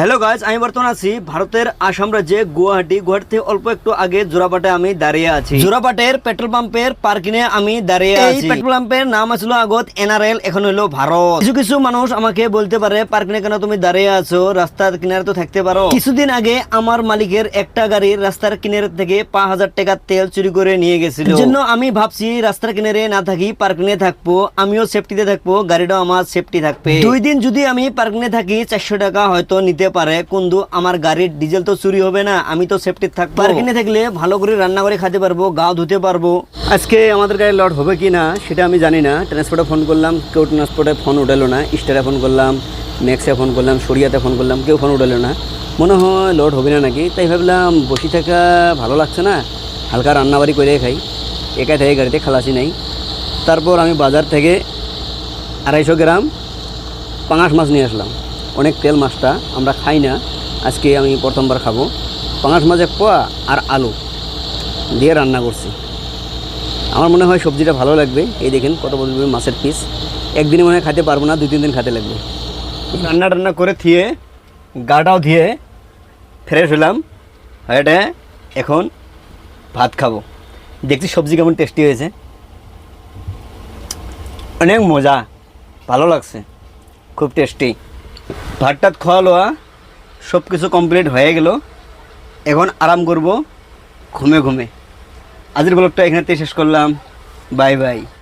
Hello guys আমি বর্তমান আছি ভারতের আসাম রাজ্যে গুয়াহাটি। গুয়াহাটি অল্প একটু আগে জোরাপাটে আমি দাঁড়িয়ে আছি। জোরাপাটের পেট্রোল পাম্পের পার্কিং এ আমি দাঁড়িয়ে আছি। পেট্রোল পাম্পের নাম আছিল আগত এনআরএল এখন হলো ভারত। কিছু কিছু মানুষ আমাকে বলতে পারে পার্কিং এ কেন তুমি দাঁড়িয়ে আছো? রাস্তার কিনারে তো থাকতে পারো। কিছুদিন আগে আমার মালিকের একটা গাড়ি রাস্তার কিনারে থেকে পাঁচ হাজার টাকার তেল চুরি করে নিয়ে গেছিল। জন্য আমি ভাবছি রাস্তার কিনারে না থাকি পার্কিং এ থাকব। আমিও সেফটিতে থাকব গাড়িটাও আমার সেফটি থাকবে। দুই দিন যদি আমি পার্কিং এ থাকি চারশো টাকা হয়তো নিতে পারে কিন্তু আমার গাড়ির ডিজেল তো চুরি হবে না আমি তো সেফটি থাকব। পার্কিং এ থাকলে ভালো করে রান্না করে খেতে পারব গাও ধুতে পারব। আজকে আমাদের গাড়ি লড হবে কি না সেটা আমি জানি না। ট্রান্সপোর্টে ফোন করলাম কেউ ট্রান্সপোর্টে ফোন উঠালো না স্টারে ফোন করলাম ম্যাক্সে ফোন করলাম সরিয়াতে ফোন করলাম কেউ ফোন উঠালো না। মনে হয় লোড হবে না নাকি তাই ভাবলাম বসে থাকা ভালো লাগছে না হালকা রান্নাবাড়ি করে খাই। একা থেকে গাড়িতে খালাসি নাই। তারপর আমি বাজার থেকে আড়াইশো গ্রাম পাঙাশ মাছ নিয়ে আসলাম। অনেক তেল মাছটা আমরা খাই না। আজকে আমি প্রথমবার খাব। পাঙাশ মাছ এক পোয়া আর আলু দিয়ে রান্না করছি। আমার মনে হয় সবজিটা ভালো লাগবে। এই দেখেন কত বড় মাছের পিস একদিনে মনে হয় খেতে পারব না দুই তিন দিন খেতে লাগবে। রান্না টান্না করে থিয়ে, গাটাও ধুয়ে ফ্রেশ হলাম। এটা এখন ভাত খাব। দেখছি সবজি কেমন টেস্টি হয়েছে। অনেক মজা, ভালো লাগছে। খুব টেস্টি ভাত টাত খাওয়া লোয়া সব কিছু কমপ্লিট হয়ে গেল। এখন আরাম করব ঘুমে ঘুমে। আজকের ব্লগটা এখানেতে শেষ করলাম বাই বাই।